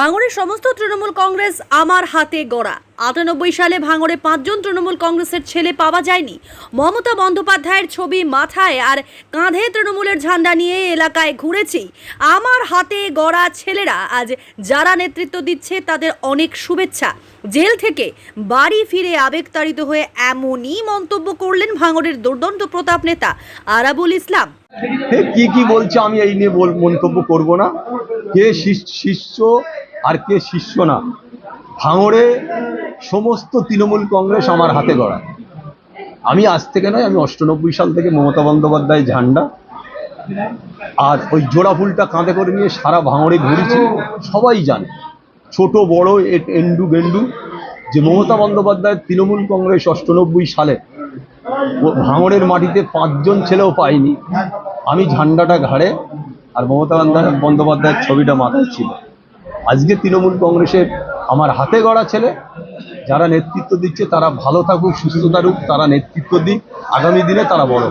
ভাঙড়ের সমস্ত তৃণমূল কংগ্রেস আমার হাতে গড়া। আটানব্বই সালে ভাঙড়ে পাঁচজন তৃণমূল কংগ্রেসের ছেলে পাওয়া যায়নি। মমতা বন্দ্যোপাধ্যায়ের ছবি মাথায় আর কাঁধে তৃণমূলের ঝান্ডা নিয়ে এলাকায় ঘুরেছি। আমার হাতে গড়া ছেলেরা আজ যারা নেতৃত্ব দিচ্ছে তাদের অনেক শুভেচ্ছা। জেল থেকে বাড়ি ফিরে আবেগতাড়িত হয়ে এমনই মন্তব্য করলেন ভাঙড়ের দুর্দণ্ড প্রতাপ নেতা আরাবুল ইসলাম। কি কি বলছে আমি এই নিয়ে মন্তব্য করব না। কে শিষ্য আর কে শিষ্য না। ভাঙড়ে সমস্ত তৃণমূল কংগ্রেস আমার হাতে গড়া। আমি আজ থেকে নয়, আমি অষ্টানব্বই সাল থেকে মমতা বন্দ্যোপাধ্যায় ঝান্ডা। আর ওই জোড়া ফুলটা কাঁধে করে নিয়ে সারা ভাঙড়ে ঘুরেছি, সবাই জানে। ছোট, বড় এন্ডু গেন্ডু যে মমতা বন্দ্যোপাধ্যায়ের তৃণমূল কংগ্রেস অষ্টানব্বই সালে ভাঙড়ের মাটিতে পাঁচজন ছেলেও পাইনি আমি ঝান্ডাটা ঘাড়ে আর মমতা বন্দ্যোপাধ্যায়ের ছবিটা মাথায় ছিল। আজকে তৃণমূল কংগ্রেসের আমার হাতে গড়া ছেলে যারা নেতৃত্ব দিচ্ছে তারা ভালো থাকুক সুস্থ থাকুক তারা নেতৃত্ব দিক আগামী দিনে তারা বড়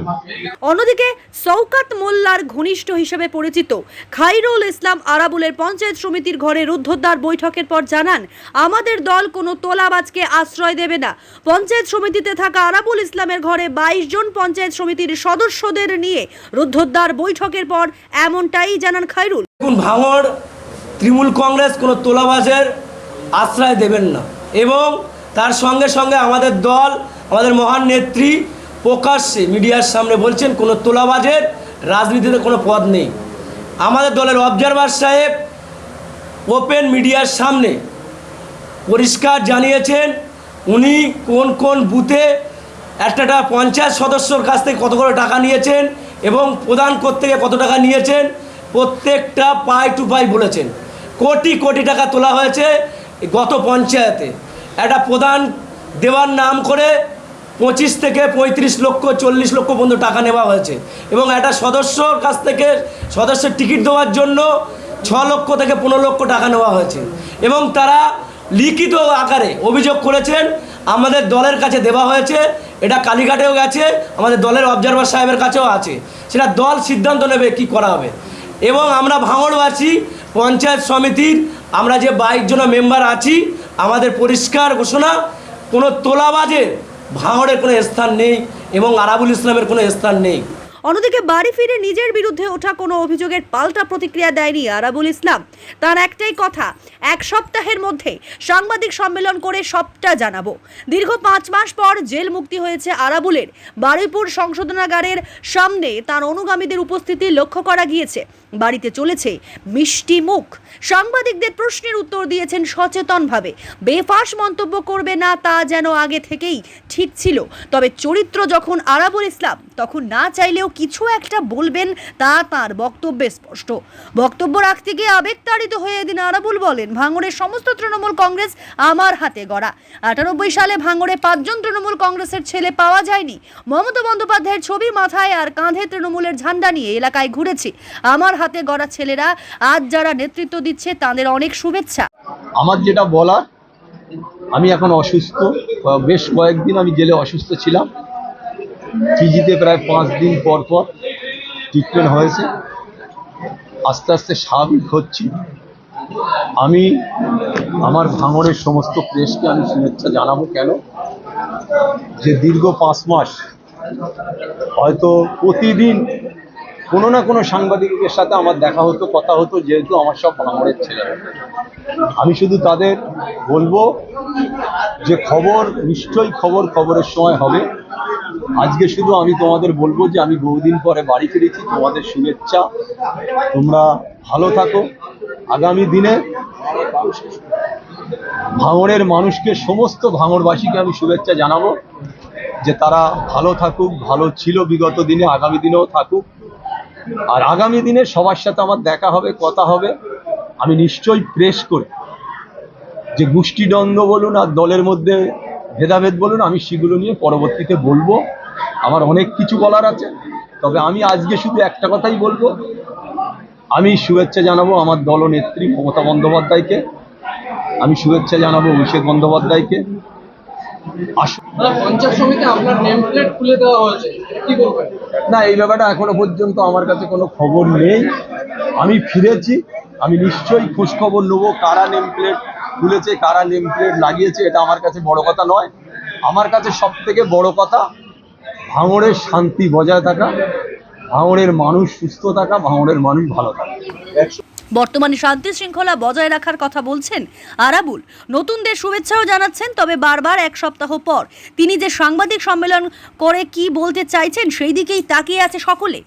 অন্যদিকে সৌকাত মোল্লার ঘনিষ্ঠ হিসেবে পরিচিত খাইরুল ইসলাম আরাবুলের পঞ্চায়েত সমিতির ঘরে রুদ্ধদ্বার বৈঠকের পর জানান আমাদের দল কোনো তোলাবাজকে আশ্রয় দেবে না। পঞ্চায়েত সমিতিতে থাকা আরাবুল ইসলামের ঘরে বাইশ জন পঞ্চায়েত সমিতির সদস্যদের নিয়ে রুদ্ধদ্বার বৈঠকের পর এমনটাই জানান খাইরুল। ভাঙড় তৃণমূল কংগ্রেস কোনো তোলাবাজের আশ্রয় দেবেন না। এবং তার সঙ্গে সঙ্গে আমাদের দল, আমাদের মহান নেত্রী প্রকাশ্যে মিডিয়ার সামনে বলছেন, কোনো তোলাবাজের রাজনীতিতে কোনো পদ নেই। আমাদের দলের অবজারভার সাহেব ওপেন মিডিয়ার সামনে পরিষ্কার জানিয়েছেন, উনি কোন কোন বুথে একটা পঞ্চায়েত সদস্যর কাছ থেকে কত করে টাকা নিয়েছেন এবং প্রদান করতে গিয়ে কত টাকা নিয়েছেন, প্রত্যেকটা পাই টু পাই বলেছেন। কোটি কোটি টাকা তোলা হয়েছে গত পঞ্চায়েতে। একটা প্রধান দেওয়ার নাম করে পঁচিশ থেকে পঁয়ত্রিশ লক্ষ, চল্লিশ লক্ষ পর্যন্ত টাকা নেওয়া হয়েছে। এবং একটা সদস্যর কাছ থেকে সদস্যের টিকিট দেওয়ার জন্য ছ লক্ষ থেকে পনেরো লক্ষ টাকা নেওয়া হয়েছে। এবং তারা লিখিত আকারে অভিযোগ করেছেন, আমাদের দলের কাছে দেওয়া হয়েছে, এটা কালীঘাটেও গেছে, আমাদের দলের অবজারভার সাহেবের কাছেও আছে। সেটা দল সিদ্ধান্ত নেবে কি করা হবে। এবং আমরা ভাঙড়বাসী পঞ্চায়েত সমিতির, আমরা যে বাইশ জন মেম্বার আছি, আমাদের পরিষ্কার ঘোষণা, কোনো তোলাবাজের ভাঙড়ের কোনো স্থান নেই এবং আরাবুল ইসলামের কোনো স্থান নেই। অন্যদিকে বাড়ি ফিরে নিজের বিরুদ্ধে ওঠা কোনো অভিযোগের পাল্টা প্রতিক্রিয়া দেয়নি আরাবুল ইসলাম। তার একটাই কথা, এক সপ্তাহের মধ্যে সাংবাদিক সম্মেলন করে সবটা জানাব। দীর্ঘ পাঁচ মাস পর জেল মুক্তি হয়েছে আরাবুলের। বারুইপুর সংশোধনাগারের সামনে তার অনুগামীদের উপস্থিতি লক্ষ্য করা গিয়েছে। বাড়িতে চলেছে মিষ্টি মুখ। সাংবাদিকদের প্রশ্নের উত্তর দিয়েছেন সচেতনভাবে। বেফাস মন্তব্য করবে না তা যেন আগে থেকেই ঠিক ছিল। তবে চরিত্র যখন আরাবুল ইসলাম, তখন না চাইলেও কিছু একটা বলবেন তা তার বক্তব্যে স্পষ্ট। বক্তব্য রাখতে গিয়ে আবেগতাড়িত হয়ে এদিন আরাবুল বলেন, ভাঙড়ের সমস্ত তৃণমূল কংগ্রেস আমার হাতে গড়া। আটানব্বই সালে ভাঙড়ে পাঁচজন তৃণমূল কংগ্রেসের ছেলে পাওয়া যায়নি। মমতা বন্দ্যোপাধ্যায়ের ছবি মাথায় আর কাঁধে তৃণমূলের ঝান্ডা নিয়ে এলাকায় ঘুরেছি। আমার হাতে গড়া ছেলেরা, আজ যারা নেতৃত্ব দিচ্ছে তাদের অনেক শুভেচ্ছা। আমার যেটা বলার, আমি এখন অসুস্থ। বেশ কয়েকদিন আমি জেলে অসুস্থ ছিলাম। পিজিতে প্রায় পাঁচ দিন পর পর ট্রিটমেন্ট হয়েছে। আস্তে আস্তে স্বাভাবিক হচ্ছি। আমি আমার ভাঙড়ের সমস্ত প্রেসকে আমি শুভেচ্ছা জানাব কেন? যে দীর্ঘ পাঁচ মাস হয়তো প্রতিদিন কোনো না কোনো সাংবাদিকের সাথে আমার দেখা হতো, কথা হতো, যেহেতু আমার সব ভাঙড়ের ছেলেরা আমি শুধু তাদের বলব যে খবর, নিশ্চয়ই খবর খবরের সময় হবে। আজকে শুধু আমি তোমাদের বলব যে আমি বহুদিন পরে বাড়ি ফিরেছি, তোমাদের শুভেচ্ছা। তোমরা ভালো থাকো। আগামী দিনে ভাঙড়ের মানুষকে সমস্ত ভাঙড়বাসীকে আমি শুভেচ্ছা জানাব যে তারা ভালো থাকুক, ভালো ছিল বিগত দিনে, আগামী দিনেও থাকুক। আর আগামী দিনে সবার সাথে আমার দেখা হবে, কথা হবে। আমি নিশ্চয়ই প্রেস করে যে গোষ্ঠীদ্বন্দ্ব বলুন আর দলের মধ্যে ভেদাভেদ বলুন, আমি সেগুলো নিয়ে পরবর্তীতে বলব। আমার অনেক কিছু বলার আছে। তবে আমি আজকে শুধু একটা কথাই বলব। আমি শুভেচ্ছা জানাব আমার দলনেত্রী মমতা বন্দ্যোপাধ্যায়কে। আমি শুভেচ্ছা জানাব অভিষেক বন্দ্যোপাধ্যায়কে। না এই ব্যাপারটা এখনও পর্যন্ত আমার কাছে কোনো খবর নেই। আমি ফিরেছি আমি নিশ্চয়ই খোঁজখবর নেব কারা নেম প্লেট খুলেছে কারা নেম প্লেট লাগিয়েছে এটা আমার কাছে বড় কথা নয়। আমার কাছে সব থেকে বড় কথা ভাঙড়ের শান্তি বজায় থাকা, ভাঙড়ের মানুষ সুস্থ থাকা, ভাঙড়ের মানুষ ভালো থাকা। বর্তমানে শান্তি শৃঙ্খলা বজায় রাখার কথা বলছেন আরাবুল। নতুনদের শুভেচ্ছাও জানাচ্ছেন, তবে বারবার এক সপ্তাহ পর। তিনি যে সাংবাদিক সম্মেলন করে কি বলতে চাইছেন, সেই দিকেই তাকিয়ে আছে সকলে।